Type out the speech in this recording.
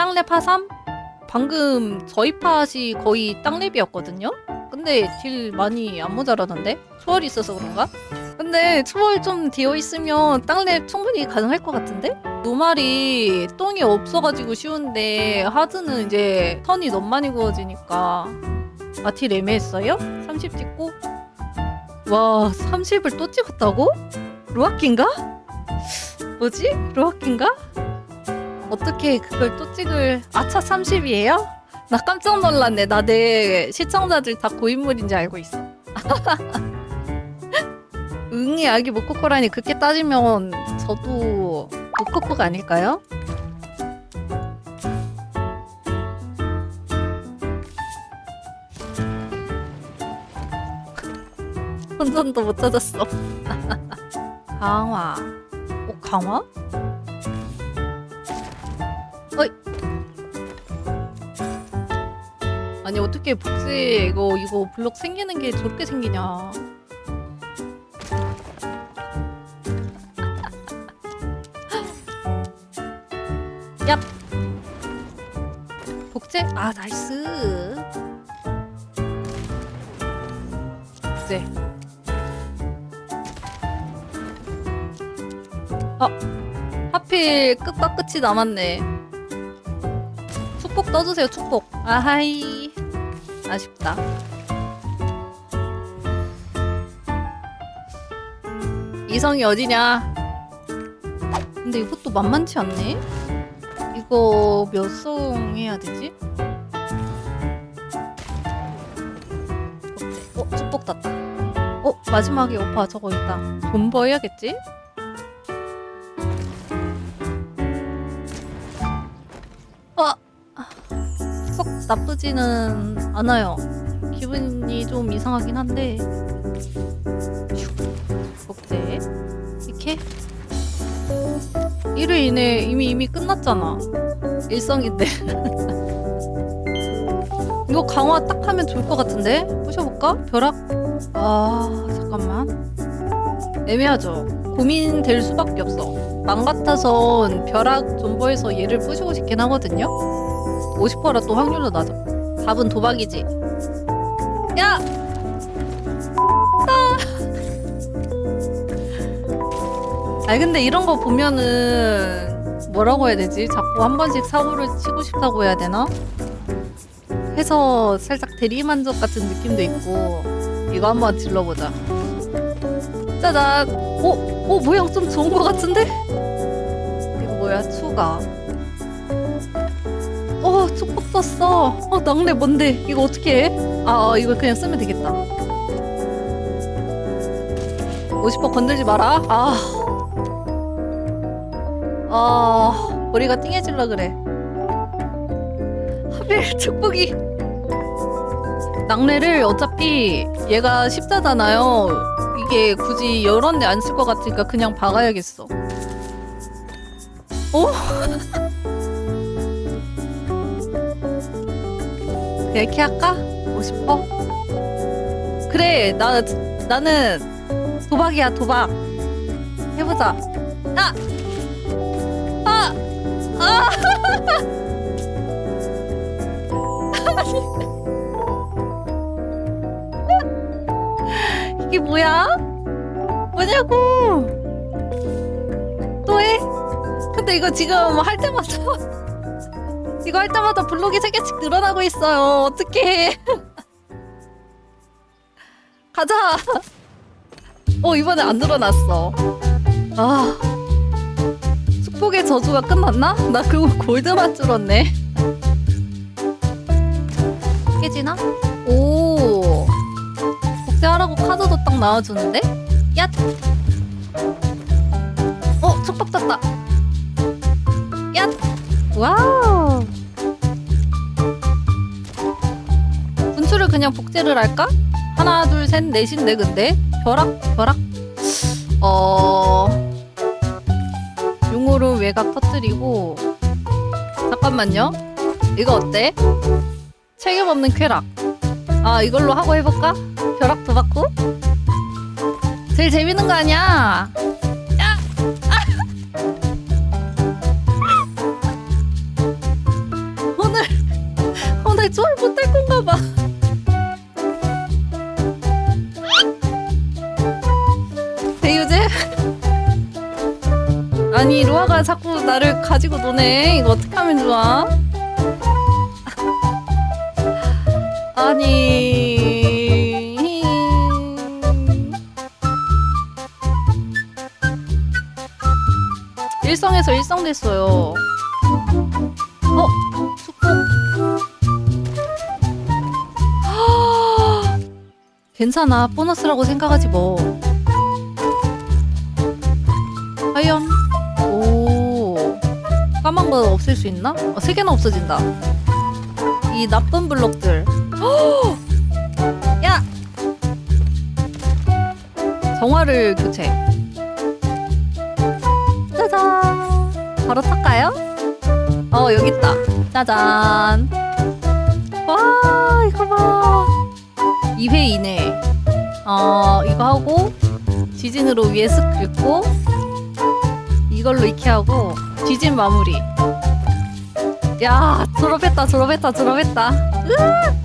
땅랩 하삼? 방금 저희 팟이 거의 땅랩이었거든요? 근데 딜 많이 안 모자라던데? 초월이 있어서 그런가? 근데 초월 좀 되어 있으면 땅랩 충분히 가능할 것 같은데? 노말이 똥이 없어가지고 쉬운데 하드는 이제 턴이 너무 많이 구워지니까 아딜 애매했어요? 30 찍고? 와 30을 또 찍었다고? 로아킨가? 뭐지? 로아킨가? 어떻게 그걸 또 찍을 아차 30이에요? 나 깜짝 놀랐네 나 내 시청자들 다 고인물인지 알고 있어 응이 아기 모코코라니 그렇게 따지면 저도 모코코가 아닐까요? 혼전도 못 찾았어 강화 어 강화? 어이. 아니 어떻게 복제 이거 이거 블록 생기는 게 저렇게 생기냐? 얍. 복제? 아 나이스. 복제. 어. 하필 끝과 끝이 남았네 떠주세요 축복. 아하이. 아쉽다. 이성이 어디냐? 근데 이것도 만만치 않네? 이거 몇송 해야 되지? 어 축복 땄다. 어 마지막에 오빠 저거 있다. 돈버 해야겠지? 어 썩 나쁘지는 않아요. 기분이 좀 이상하긴 한데. 슉, 복제. 이렇게. 1회 이내 이미 이미 끝났잖아. 일성인데. 이거 강화 딱 하면 좋을 것 같은데? 부셔볼까? 벼락? 아, 잠깐만. 애매하죠? 고민될 수밖에 없어. 맘 같아선 벼락 존버해서 얘를 부시고 싶긴 하거든요? 50%라 또 확률도 낮아. 답은 도박이지. 야! 아! 아니 근데 이런 거 보면은 뭐라고 해야 되지? 자꾸 한 번씩 사고를 치고 싶다고 해야 되나? 해서 살짝 대리만족 같은 느낌도 있고 이거 한번 질러보자. 짜잔! 오! 오 모양 좀 좋은 거 같은데? 이거 뭐야? 추가. 어 축복 떴어 어 낙뢰 뭔데? 이거 어떻게 해? 아 어, 이거 그냥 쓰면 되겠다. 50% 건들지 마라. 아, 아 머리가 띵해질라 그래. 하필 축복이. 낙뢰를 어차피 얘가 십자잖아요. 이게 굳이 여러 대 안 쓸 것 같으니까 그냥 박아야겠어. 어? 이렇게 할까? 50%? 그래, 나, 나는 도박이야, 도박. 해보자. 아! 아! 아! 이게 뭐야? 뭐냐고! 또 해? 근데 이거 지금 할 때마다 이거 할 때마다 블록이 3개씩 늘어나고 있어요. 어떡해. 가자. 어, 이번에 안 늘어났어. 아. 축복의 저주가 끝났나? 나 그거 골드만 줄었네. 깨지나? 오. 복제하라고 카드도 딱 나와주는데? 야! 어, 축복 떴다. 야! 와우. 분출을 그냥 복제를 할까? 하나, 둘, 셋, 넷인데 근데 벼락, 벼락. 어. 용으로 외곽 터뜨리고. 잠깐만요. 이거 어때? 책임 없는 쾌락. 아 이걸로 하고 해볼까? 벼락도 받고. 제일 재밌는 거 아니야? 초월 못할 건가 봐. 대유제? 아니 로아가 자꾸 나를 가지고 노네. 이거 어떻게 하면 좋아? 아니. 일성에서 일성 됐어요. 어? 괜찮아. 보너스라고 생각하지 뭐. 과연? 오. 까만 거 없앨 수 있나? 어, 세 개나 없어진다. 이 나쁜 블록들. 야! 정화를 교체. 짜잔. 바로 탈까요? 어, 여기 있다. 짜잔. 와, 이거 봐. 2회 이내. 어, 이거 하고, 지진으로 위에 쓱 긁고, 이걸로 이렇게 하고, 지진 마무리. 야, 졸업했다, 졸업했다, 졸업했다. 으악!